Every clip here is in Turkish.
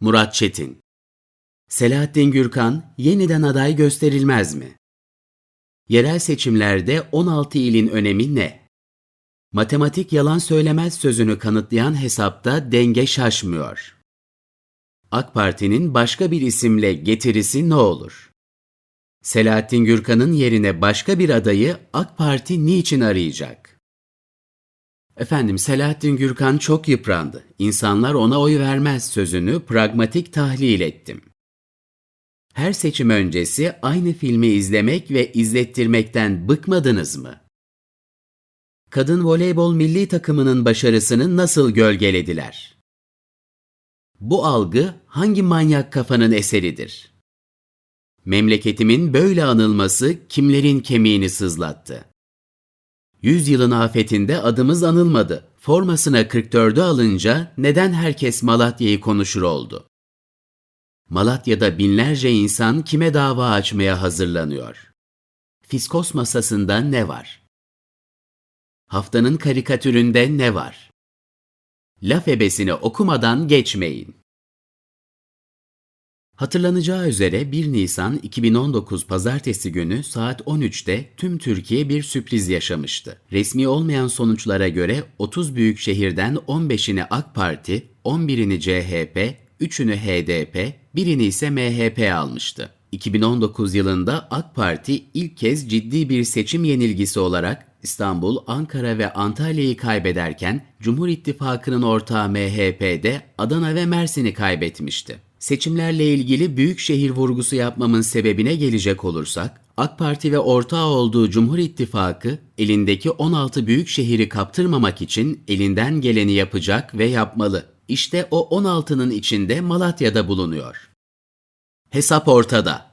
Murat Çetin Selahattin Gürkan yeniden aday gösterilmez mi? Yerel seçimlerde 16 ilin önemi ne? Matematik yalan söylemez sözünü kanıtlayan hesapta denge şaşmıyor. AK Parti'nin başka bir isimle getirisi ne olur? Selahattin Gürkan'ın yerine başka bir adayı AK Parti niçin arayacak? Efendim Selahattin Gürkan çok yıprandı. İnsanlar ona oy vermez sözünü pragmatik tahlil ettim. Her seçim öncesi aynı filmi izlemek ve izlettirmekten bıkmadınız mı? Kadın voleybol milli takımının başarısını nasıl gölgelediler? Bu algı hangi manyak kafanın eseridir? Memleketimin böyle anılması kimlerin kemiğini sızlattı? Yüzyılın afetinde adımız anılmadı. Formasına 44'ü alınca neden herkes Malatya'yı konuşur oldu? Malatya'da binlerce insan kime dava açmaya hazırlanıyor? Fiskos masasında ne var? Haftanın karikatüründe ne var? Laf ebesini okumadan geçmeyin. Hatırlanacağı üzere 1 Nisan 2019 pazartesi günü saat 13'te tüm Türkiye bir sürpriz yaşamıştı. Resmi olmayan sonuçlara göre 30 büyük şehirden 15'ini AK Parti, 11'ini CHP, 3'ünü HDP, birini ise MHP almıştı. 2019 yılında AK Parti ilk kez ciddi bir seçim yenilgisi olarak İstanbul, Ankara ve Antalya'yı kaybederken Cumhur İttifakı'nın ortağı MHP'de Adana ve Mersin'i kaybetmişti. Seçimlerle ilgili büyük şehir vurgusu yapmamın sebebine gelecek olursak, AK Parti ve ortağı olduğu Cumhur İttifakı elindeki 16 büyük şehri kaptırmamak için elinden geleni yapacak ve yapmalı. İşte o 16'nın içinde Malatya'da bulunuyor. Hesap ortada.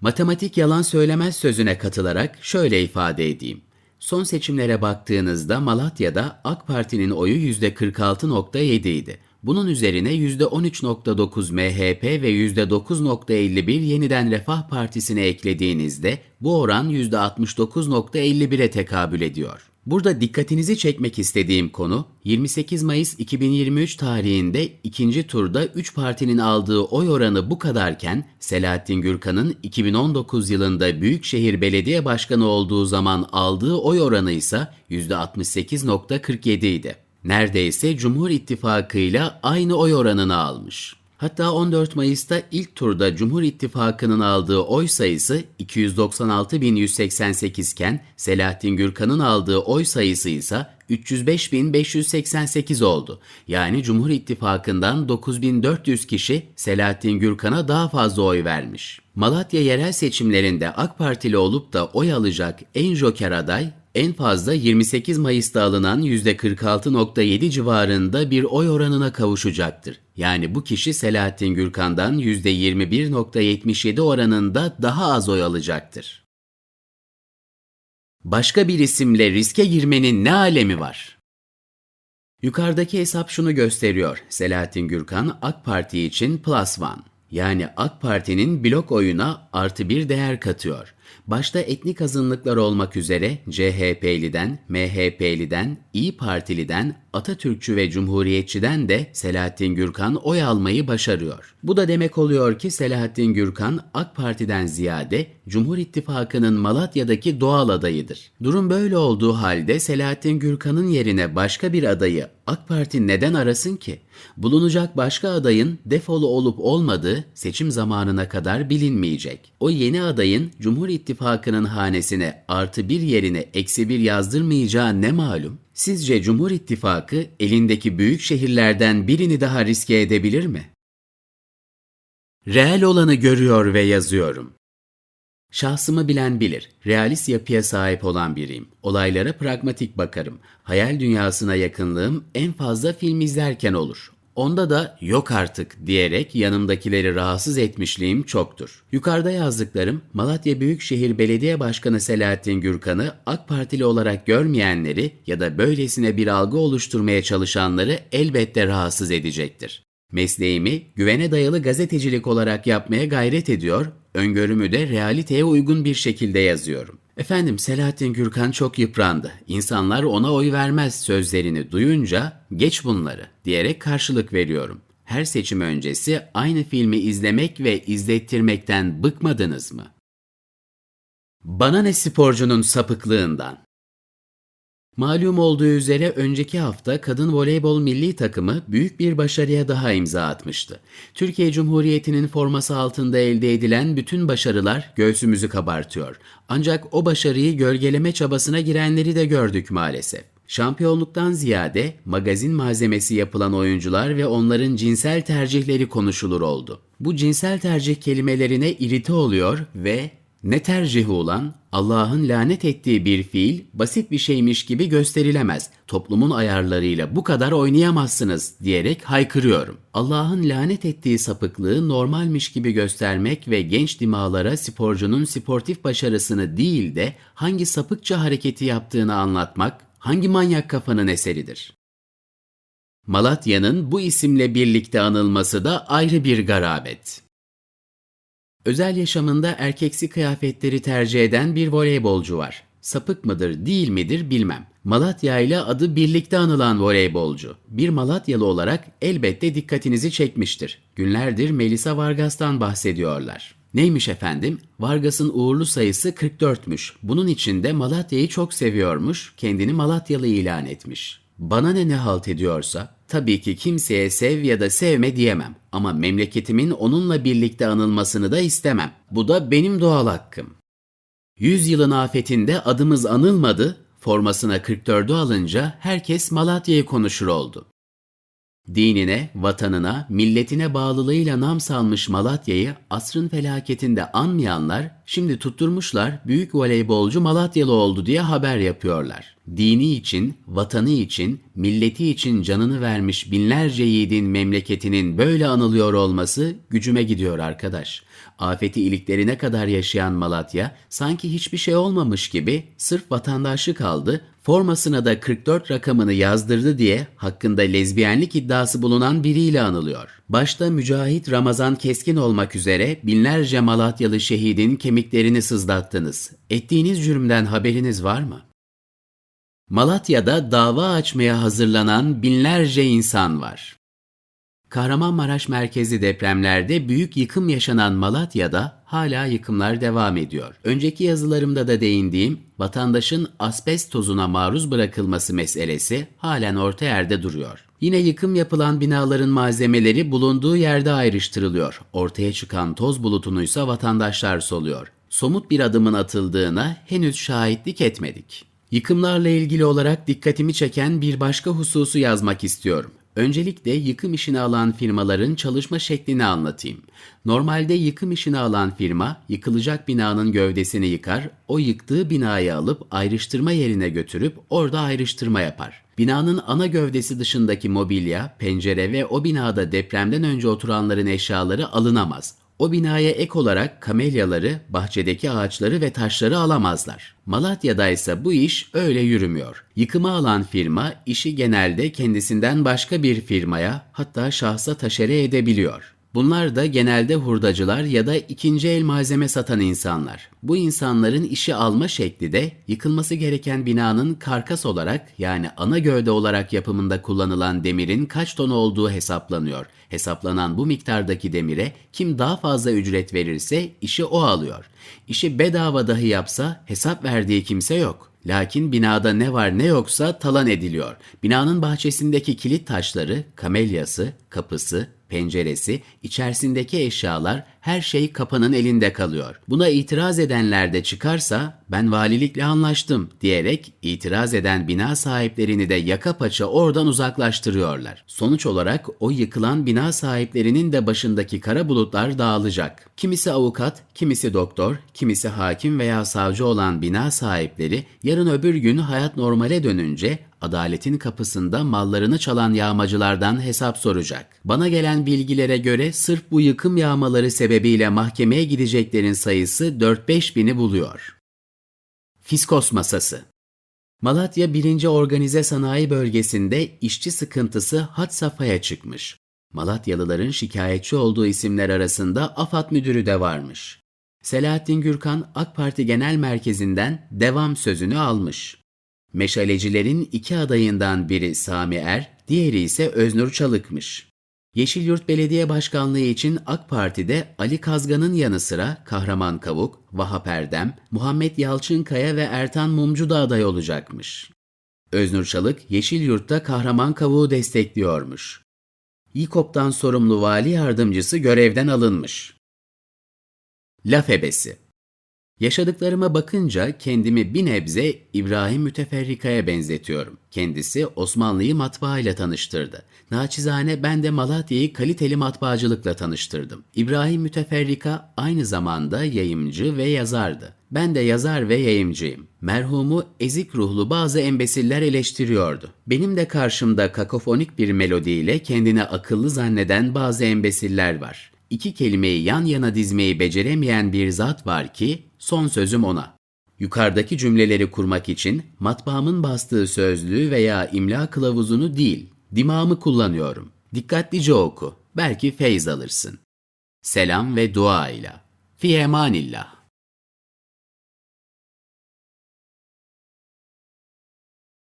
Matematik yalan söylemez sözüne katılarak şöyle ifade edeyim. Son seçimlere baktığınızda Malatya'da AK Parti'nin oyu %46.7 idi. Bunun üzerine %13.9 MHP ve %9.51 Yeniden Refah Partisi'ne eklediğinizde bu oran %69.51'e tekabül ediyor. Burada dikkatinizi çekmek istediğim konu 28 Mayıs 2023 tarihinde ikinci turda 3 partinin aldığı oy oranı bu kadarken Selahattin Gürkan'ın 2019 yılında Büyükşehir Belediye Başkanı olduğu zaman aldığı oy oranı ise %68.47 idi. Neredeyse Cumhur İttifakı'yla aynı oy oranını almış. Hatta 14 Mayıs'ta ilk turda Cumhur İttifakı'nın aldığı oy sayısı 296.188 iken Selahattin Gürkan'ın aldığı oy sayısı ise 305.588 oldu. Yani Cumhur İttifakı'ndan 9.400 kişi Selahattin Gürkan'a daha fazla oy vermiş. Malatya yerel seçimlerinde AK Partili olup da oy alacak en joker aday en fazla 28 Mayıs'ta alınan %46.7 civarında bir oy oranına kavuşacaktır. Yani bu kişi Selahattin Gürkan'dan %21.77 oranında daha az oy alacaktır. Başka bir isimle riske girmenin ne alemi var? Yukarıdaki hesap şunu gösteriyor. Selahattin Gürkan AK Parti için plus one. Yani AK Parti'nin blok oyuna artı bir değer katıyor. Başta etnik azınlıklar olmak üzere CHP'liden, MHP'liden, İyi Partili'den, Atatürkçü ve Cumhuriyetçiden de Selahattin Gürkan oy almayı başarıyor. Bu da demek oluyor ki Selahattin Gürkan AK Parti'den ziyade Cumhur İttifakı'nın Malatya'daki doğal adayıdır. Durum böyle olduğu halde Selahattin Gürkan'ın yerine başka bir adayı AK Parti neden arasın ki? Bulunacak başka adayın defolu olup olmadığı seçim zamanına kadar bilinmeyecek. O yeni adayın Cumhur İttifakı'nın hanesine artı bir yerine eksi bir yazdırmayacağı ne malum? Sizce Cumhur İttifakı elindeki büyük şehirlerden birini daha riske edebilir mi? Reel olanı görüyor ve yazıyorum. Şahsımı bilen bilir. Realist yapıya sahip olan biriyim. Olaylara pragmatik bakarım. Hayal dünyasına yakınlığım en fazla film izlerken olur. Onda da yok artık diyerek yanımdakileri rahatsız etmişliğim çoktur. Yukarıda yazdıklarım Malatya Büyükşehir Belediye Başkanı Selahattin Gürkan'ı AK Partili olarak görmeyenleri ya da böylesine bir algı oluşturmaya çalışanları elbette rahatsız edecektir. Mesleğimi güvene dayalı gazetecilik olarak yapmaya gayret ediyor, öngörümü de realiteye uygun bir şekilde yazıyorum. Efendim Selahattin Gürkan çok yıprandı. İnsanlar ona oy vermez sözlerini duyunca geç bunları diyerek karşılık veriyorum. her seçim öncesi aynı filmi izlemek ve izlettirmekten bıkmadınız mı? Bana ne sporcunun sapıklığından? Malum olduğu üzere önceki hafta kadın voleybol milli takımı büyük bir başarıya daha imza atmıştı. Türkiye Cumhuriyeti'nin forması altında elde edilen bütün başarılar göğsümüzü kabartıyor. Ancak o başarıyı gölgeleme çabasına girenleri de gördük maalesef. Şampiyonluktan ziyade magazin malzemesi yapılan oyuncular ve onların cinsel tercihleri konuşulur oldu. Bu cinsel tercih kelimelerine irite oluyor ve ne tercihi olan Allah'ın lanet ettiği bir fiil basit bir şeymiş gibi gösterilemez. Toplumun ayarlarıyla bu kadar oynayamazsınız diyerek haykırıyorum. Allah'ın lanet ettiği sapıklığı normalmiş gibi göstermek ve genç dimağlara sporcunun sportif başarısını değil de hangi sapıkça hareketi yaptığını anlatmak hangi manyak kafanın eseridir? Malatya'nın bu isimle birlikte anılması da ayrı bir garabet. Özel yaşamında erkeksi kıyafetleri tercih eden bir voleybolcu var. Sapık mıdır, değil midir bilmem. Malatya ile adı birlikte anılan voleybolcu. Bir Malatyalı olarak elbette dikkatinizi çekmiştir. Günlerdir Melisa Vargas'tan bahsediyorlar. Neymiş efendim? Vargas'ın uğurlu sayısı 44'müş. Bunun için de Malatya'yı çok seviyormuş, kendini Malatyalı ilan etmiş. Bana ne ne halt ediyorsa, tabii ki kimseye sev ya da sevme diyemem. Ama memleketimin onunla birlikte anılmasını da istemem. Bu da benim doğal hakkım. Yüzyılın afetinde adımız anılmadı, formasına 44'ü alınca herkes Malatya'yı konuşur oldu. Dinine, vatanına, milletine bağlılığıyla nam salmış Malatya'yı asrın felaketinde anmayanlar şimdi tutturmuşlar büyük voleybolcu Malatyalı oldu diye haber yapıyorlar. Dini için, vatanı için, milleti için canını vermiş binlerce yiğidin memleketinin böyle anılıyor olması gücüme gidiyor arkadaş. Afeti iliklerine kadar yaşayan Malatya sanki hiçbir şey olmamış gibi sırf vatandaşlık aldı, formasına da 44 rakamını yazdırdı diye hakkında lezbiyenlik iddiası bulunan biriyle anılıyor. Başta Mücahit Ramazan Keskin olmak üzere binlerce Malatyalı şehidin kemiklerini sızlattınız. Ettiğiniz cürümden haberiniz var mı? Malatya'da dava açmaya hazırlanan binlerce insan var. Kahramanmaraş merkezli depremlerde büyük yıkım yaşanan Malatya'da hala yıkımlar devam ediyor. Önceki yazılarımda da değindiğim vatandaşın asbest tozuna maruz bırakılması meselesi halen orta yerde duruyor. Yine yıkım yapılan binaların malzemeleri bulunduğu yerde ayrıştırılıyor. Ortaya çıkan toz bulutunuysa vatandaşlar soluyor. Somut bir adımın atıldığına henüz şahitlik etmedik. Yıkımlarla ilgili olarak dikkatimi çeken bir başka hususu yazmak istiyorum. Öncelikle yıkım işini alan firmaların çalışma şeklini anlatayım. Normalde yıkım işini alan firma yıkılacak binanın gövdesini yıkar, o yıktığı binayı alıp ayrıştırma yerine götürüp orada ayrıştırma yapar. Binanın ana gövdesi dışındaki mobilya, pencere ve o binada depremden önce oturanların eşyaları alınamaz. O binaya ek olarak kamelyaları, bahçedeki ağaçları ve taşları alamazlar. Malatya'da ise bu iş öyle yürümüyor. Yıkıma alan firma işi genelde kendisinden başka bir firmaya hatta şahsa taşere edebiliyor. Bunlar da genelde hurdacılar ya da ikinci el malzeme satan insanlar. Bu insanların işi alma şekli de yıkılması gereken binanın karkas olarak yani ana gövde olarak yapımında kullanılan demirin kaç ton olduğu hesaplanıyor. Hesaplanan bu miktardaki demire kim daha fazla ücret verirse işi o alıyor. İşi bedava dahi yapsa hesap verdiği kimse yok. Lakin binada ne var ne yoksa talan ediliyor. Binanın bahçesindeki kilit taşları, kamelyası, kapısı, penceresi, içerisindeki eşyalar her şey kapanın elinde kalıyor. Buna itiraz edenler de çıkarsa ben valilikle anlaştım diyerek itiraz eden bina sahiplerini de yaka paça oradan uzaklaştırıyorlar. Sonuç olarak o yıkılan bina sahiplerinin de başındaki kara bulutlar dağılacak. Kimisi avukat, kimisi doktor, kimisi hakim veya savcı olan bina sahipleri yarın öbür gün hayat normale dönünce adaletin kapısında mallarını çalan yağmacılardan hesap soracak. Bana gelen bilgilere göre sırf bu yıkım yağmaları sebebiyle mahkemeye gideceklerin sayısı 4-5 bini buluyor. Fiskos Masası Malatya 1. Organize Sanayi Bölgesi'nde işçi sıkıntısı had safhaya çıkmış. Malatyalıların şikayetçi olduğu isimler arasında AFAD müdürü de varmış. Selahattin Gürkan AK Parti Genel Merkezi'nden devam sözünü almış. Meşalecilerin iki adayından biri Sami Er, diğeri ise Öznur Çalık'mış. Yeşilyurt Belediye Başkanlığı için AK Parti'de Ali Kazgan'ın yanı sıra Kahraman Kavuk, Vahap Erdem, Muhammed Yalçınkaya ve Ertan Mumcu da aday olacakmış. Öznur Çalık, Yeşilyurt'ta Kahraman Kavuk'u destekliyormuş. İKOP'tan sorumlu vali yardımcısı görevden alınmış. Laf ebesi Yaşadıklarıma bakınca kendimi bir nebze İbrahim Müteferrika'ya benzetiyorum. Kendisi Osmanlı'yı matbaa ile tanıştırdı. Naçizane ben de Malatya'yı kaliteli matbaacılıkla tanıştırdım. İbrahim Müteferrika aynı zamanda yayımcı ve yazardı. Ben de yazar ve yayımcıyım. Merhumu ezik ruhlu bazı embesiller eleştiriyordu. Benim de karşımda kakofonik bir melodiyle kendini akıllı zanneden bazı embesiller var. İki kelimeyi yan yana dizmeyi beceremeyen bir zat var ki son sözüm ona. Yukarıdaki cümleleri kurmak için matbaamın bastığı sözlüğü veya imla kılavuzunu değil, dimağımı kullanıyorum. Dikkatlice oku, belki feyz alırsın. Selam ve dua ile. Fi emanillah.